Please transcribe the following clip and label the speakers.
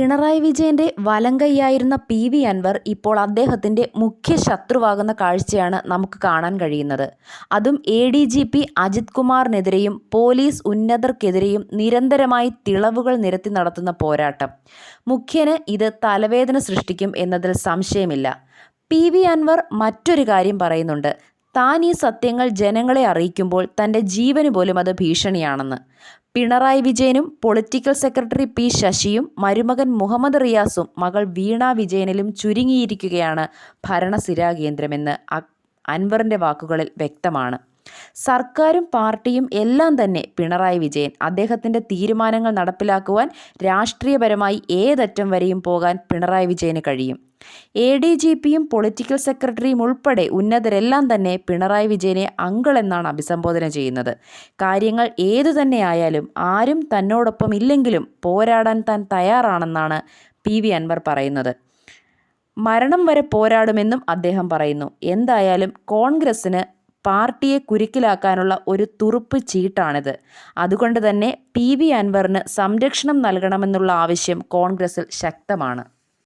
Speaker 1: പിണറായി വിജയന്റെ വലങ്കൈയായിരുന്ന P V Anwar ഇപ്പോൾ അദ്ദേഹത്തിന്റെ മുഖ്യ ശത്രുവാകുന്ന കാഴ്ചയാണ് നമുക്ക് കാണാൻ കഴിയുന്നത്. അതും A D G P Ajith കുമാറിനെതിരെയും police ഉന്നതർക്കെതിരെയും നിരന്തരമായി തിളവുകൾ നിരത്തി നടത്തുന്ന പോരാട്ടം. മുഖ്യന് ഇത് തലവേദന സൃഷ്ടിക്കും എന്നതിൽ സംശയമില്ല. പി വി അൻവർ മറ്റൊരു കാര്യം പറയുന്നുണ്ട്. താൻ ഈ സത്യങ്ങൾ ജനങ്ങളെ അറിയിക്കുമ്പോൾ തന്റെ ജീവന് പോലും അത് ഭീഷണിയാണെന്ന്. പിണറായി വിജയനും പൊളിറ്റിക്കൽ സെക്രട്ടറി പി ശശിയും മരുമകൻ മുഹമ്മദ് റിയാസും മകൾ വീണ വിജയനിലും ചുരുങ്ങിയിരിക്കുകയാണ് ഭരണസിരാ കേന്ദ്രമെന്ന് അൻവറിന്റെ വാക്കുകളിൽ വ്യക്തമാണ്. സർക്കാരും പാർട്ടിയും എല്ലാം തന്നെ പിണറായി വിജയൻ. അദ്ദേഹത്തിന്റെ തീരുമാനങ്ങൾ നടപ്പിലാക്കുവാൻ രാഷ്ട്രീയപരമായി ഏതറ്റം വരെയും പോകാൻ പിണറായി വിജയന് കഴിയും. എ ഡി ജി പിയും പൊളിറ്റിക്കൽ സെക്രട്ടറിയും ഉൾപ്പെടെ ഉന്നതരെല്ലാം തന്നെ പിണറായി വിജയനെ അങ്കൾ എന്നാണ് അഭിസംബോധന ചെയ്യുന്നത്. കാര്യങ്ങൾ ഏതു തന്നെയായാലും ആരും തന്നോടൊപ്പം ഇല്ലെങ്കിലും പോരാടാൻ താൻ തയ്യാറാണെന്നാണ് പി വി അൻവർ പറയുന്നത്. മരണം വരെ പോരാടുമെന്നും അദ്ദേഹം പറയുന്നു. എന്തായാലും കോൺഗ്രസ്സിന് പാർട്ടിയെ കുരുക്കിലാക്കാനുള്ള ഒരു തുറുപ്പ് ചീട്ടാണിത്. അതുകൊണ്ട് തന്നെ പി വി അൻവറിന് സംരക്ഷണം നൽകണമെന്നുള്ള ആവശ്യം കോൺഗ്രസിൽ ശക്തമാണ്.